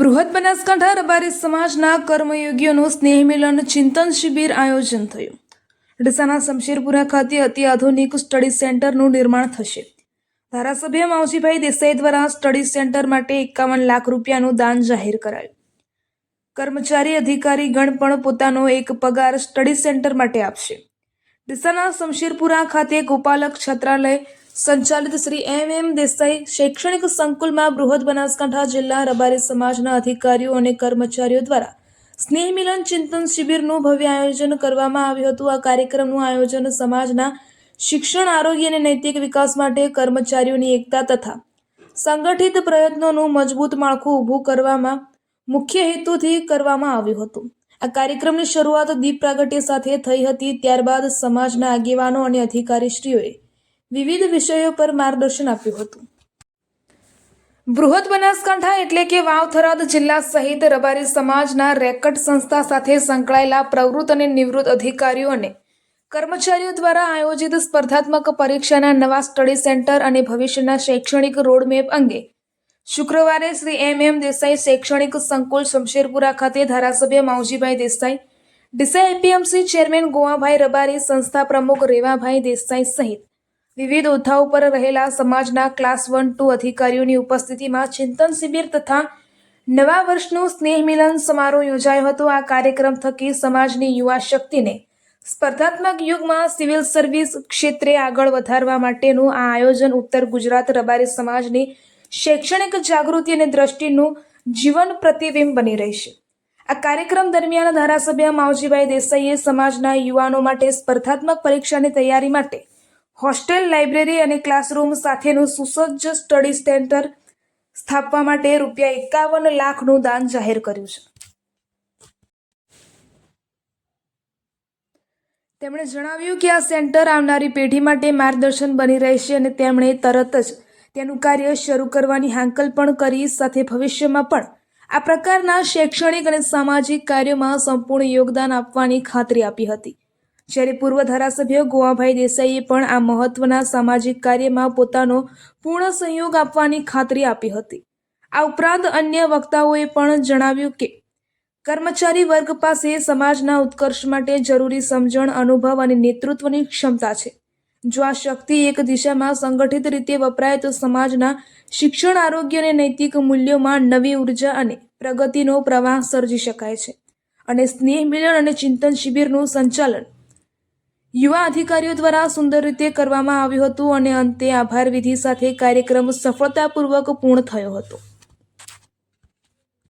બૃહદ બનાસકાંઠા રબારી સમાજના કર્મયોગીઓનું સ્નેહ મિલન ચિંતન શિબિર આયોજન થયું. ડીસાના શમશેરપુરા ખાતે અતિ આધુનિક સ્ટડી સેન્ટરનું નિર્માણ થશે. ધારાસભ્ય માવજીભાઈ દેસાઈ દ્વારા સ્ટડી સેન્ટર માટે એકાવન લાખ રૂપિયાનું દાન જાહેર કરાયું. કર્મચારી અધિકારી ગણ પણ પોતાનો એક પગાર સ્ટડી સેન્ટર માટે આપશે. ડીસાના શમશેરપુરા ખાતે ગોપાલક છાત્રાલય સંચાલિત શ્રી એમ એમ દેસાઈ શૈક્ષણિક સંકુલમાં બૃહદ બનાસકાંઠા જિલ્લા રબારી સમાજના અધિકારીઓ અને કર્મચારીઓ દ્વારા સ્નેહ મિલન ચિંતન શિબિરનું ભવ્ય આયોજન કરવામાં આવ્યું હતું. આ કાર્યક્રમનું આયોજન સમાજના શિક્ષણ, આરોગ્ય અને નૈતિક વિકાસ માટે કર્મચારીઓની એકતા તથા સંગઠિત પ્રયત્નોનું મજબૂત માળખું ઊભું કરવામાં મુખ્ય હેતુથી કરવામાં આવ્યું હતું. આ કાર્યક્રમની શરૂઆત દીપ પ્રાગટ્ય સાથે થઈ હતી. ત્યારબાદ સમાજના આગેવાનો અને અધિકારીશ્રીઓએ વિવિધ વિષયો પર માર્ગદર્શન આપ્યું હતું. બૃહદ બનાસકાંઠા એટલે કે વાવ થરાદ જિલ્લા સહિત રબારી સમાજના રેકટ સંસ્થા સાથે સંકળાયેલા પ્રવૃત્ત અને નિવૃત્ત અધિકારીઓ અને કર્મચારીઓ દ્વારા આયોજિત સ્પર્ધાત્મક પરીક્ષાના નવા સ્ટડી સેન્ટર અને ભવિષ્યના શૈક્ષણિક રોડમેપ અંગે શુક્રવારે શ્રી એમ એમ દેસાઈ શૈક્ષણિક સંકુલ શમશેરપુરા ખાતે ધારાસભ્ય માવજીભાઈ દેસાઈ, ડીસાઈ એપીએમસી ચેરમેન ગોવાભાઈ રબારી, સંસ્થા પ્રમુખ રેવાભાઈ દેસાઈ સહિત વિવિધ ઓથાઓ પર રહેલા સમાજના ક્લાસ વન ટુ અધિકારીઓની ઉપસ્થિતિમાં ચિંતન શિબિર તથા નવા વર્ષનું સ્નેહ મિલન સમારોહ યોજાયો હતો. આ કાર્યક્રમ થકી સમાજની યુવા શક્તિને સ્પર્ધાત્મક યુગમાં સિવિલ સર્વિસ ક્ષેત્રે આગળ વધારવા માટેનું આ આયોજન ઉત્તર ગુજરાત રબારી સમાજની શૈક્ષણિક જાગૃતિ અને દ્રષ્ટિનું જીવન પ્રતિબિંબ બની રહેશે. આ કાર્યક્રમ દરમિયાન ધારાસભ્ય માવજીભાઈ દેસાઈએ સમાજના યુવાનો માટે સ્પર્ધાત્મક પરીક્ષાની તૈયારી માટે હોસ્ટેલ, લાઇબ્રેરી અને ક્લાસરૂમ સાથેનું સુસજ્જ સ્ટડી સેન્ટર સ્થાપવા માટે રૂપિયા એકાવન લાખનું દાન જાહેર કર્યું છે. તેમણે જણાવ્યું કે આ સેન્ટર આવનારી પેઢી માટે માર્ગદર્શન બની રહેશે અને તેમણે તરત જ તેનું કાર્ય શરૂ કરવાની હાંકલ પણ કરી, સાથે ભવિષ્યમાં પણ આ પ્રકારના શૈક્ષણિક અને સામાજિક કાર્યોમાં સંપૂર્ણ યોગદાન આપવાની ખાતરી આપી હતી. જ્યારે પૂર્વ ધારાસભ્ય ગોવાભાઈ દેસાઈએ પણ આ મહત્વના સામાજિક કાર્યમાં પોતાનો પૂર્ણ સહયોગ આપવાની ખાતરી આપી હતી. આ ઉપરાંત અન્ય વક્તાઓએ પણ જણાવ્યું કે, કર્મચારી વર્ગ પાસે સમાજના ઉત્કર્ષ માટે જરૂરી સમજણ, અનુભવ અને નેતૃત્વની ક્ષમતા છે. જો આ શક્તિ એક દિશામાં સંગઠિત રીતે વપરાય, તો સમાજના શિક્ષણ, આરોગ્ય અને નૈતિક મૂલ્યોમાં નવી ઊર્જા અને પ્રગતિનો પ્રવાહ સર્જી શકાય છે. અને સ્નેહ મિલન અને ચિંતન શિબિરનું સંચાલન યુવા અધિકારીઓ દ્વારા સુંદર રીતે કરવામાં આવ્યું હતું અને અંતે આભાર વિધિ સાથે કાર્યક્રમ સફળતાપૂર્વક પૂર્ણ થયો હતો.